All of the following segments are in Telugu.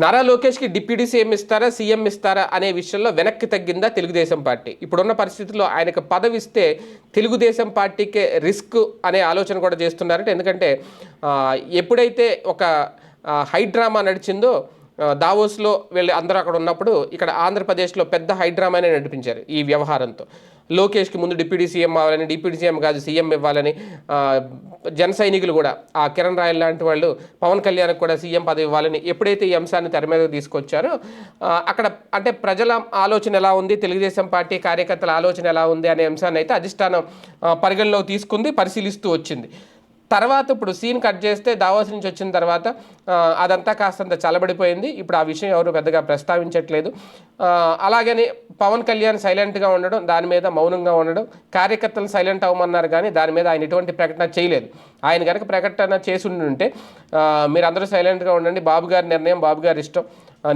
నారా లోకేష్కి డిప్యూటీ సీఎం ఇస్తారా సీఎం ఇస్తారా అనే విషయంలో వెనక్కి తగ్గిందా తెలుగుదేశం పార్టీ? ఇప్పుడున్న పరిస్థితుల్లో ఆయనకు పదవి ఇస్తే తెలుగుదేశం పార్టీకే రిస్క్ అనే ఆలోచన కూడా చేస్తున్నారంటే. ఎందుకంటే ఎప్పుడైతే ఒక హైడ్రామా నడిచిందో దావోస్లో వెళ్ళి అందరూ అక్కడ ఉన్నప్పుడు ఇక్కడ ఆంధ్రప్రదేశ్లో పెద్ద హైడ్రామానే నడిపించారు ఈ వ్యవహారంతో. లోకేష్కి ముందు డిప్యూటీ సీఎం అవ్వాలని డిప్యూటీ సీఎం కాదు సీఎం ఇవ్వాలని జన సైనికులు కూడా ఆ కిరణ్ రాయల్ లాంటి వాళ్ళు పవన్ కళ్యాణ్కి కూడా సీఎం పదవి ఇవ్వాలని ఎప్పుడైతే ఈ అంశాన్ని తెర మీద తీసుకొచ్చారో అక్కడ అంటే ప్రజల ఆలోచన ఎలా ఉంది తెలుగుదేశం పార్టీ కార్యకర్తల ఆలోచన ఎలా ఉంది అనే అంశాన్ని అయితే అధిష్టానం పరిగణలో పరిగణలోకి తీసుకుంది పరిశీలిస్తూ వచ్చింది. తర్వాత ఇప్పుడు సీన్ కట్ చేస్తే దావాస్ నుంచి వచ్చిన తర్వాత అదంతా కాస్తంత చల్లబడిపోయింది. ఇప్పుడు ఆ విషయం ఎవరు పెద్దగా ప్రస్తావించట్లేదు. అలాగని పవన్ కళ్యాణ్ సైలెంట్గా ఉండడం దాని మీద మౌనంగా ఉండడం కార్యకర్తలు సైలెంట్ అవ్వమన్నారు కానీ దాని మీద ఆయన ఎటువంటి ప్రకటన చేయలేదు. ఆయన కనుక ప్రకటన చేసి ఉంటే మీరు అందరూ సైలెంట్గా ఉండండి. బాబు గారి నిర్ణయం బాబు గారి ఇష్టం.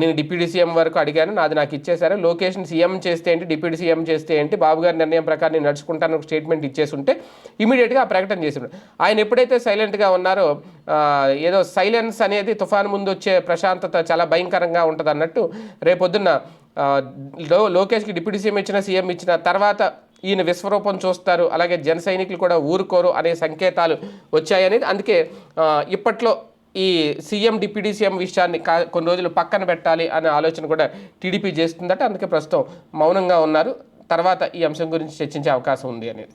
నేను డిప్యూటీ సీఎం వరకు అడిగాను నాది నాకు ఇచ్చేశారు. లొకేషన్ సీఎం చేస్తే ఏంటి డిప్యూటీ సీఎం చేస్తే ఏంటి బాబు గారి నిర్ణయం ప్రకారం నేను నడుచుకుంటాను ఒక స్టేట్మెంట్ ఇచ్చేసి ఉంటే ఇమీడియట్గా ఆ ప్రకటన చేసిండు. ఆయన ఎప్పుడైతే సైలెంట్గా ఉన్నారో ఏదో సైలెన్స్ అనేది తుఫాను ముందు వచ్చే ప్రశాంతత చాలా భయంకరంగా ఉంటుంది అన్నట్టు రేపొద్దున్న లో లోకేష్కి డిప్యూటీ సీఎం ఇచ్చిన సీఎం ఇచ్చిన తర్వాత ఈయన విశ్వరూపం చూస్తారు. అలాగే జన సైనికులు కూడా ఊరుకోరు అనే సంకేతాలు వచ్చాయనేది. అందుకే ఇప్పట్లో ఈ సీఎం డిప్యూటీ సీఎం విషయాన్ని కా కొన్ని రోజులు పక్కన పెట్టాలి అనే ఆలోచన కూడా టీడీపీ చేస్తుందట. అందుకే ప్రస్తుతం మౌనంగా ఉన్నారు. తర్వాత ఈ అంశం గురించి చర్చించే అవకాశం ఉంది అనేది.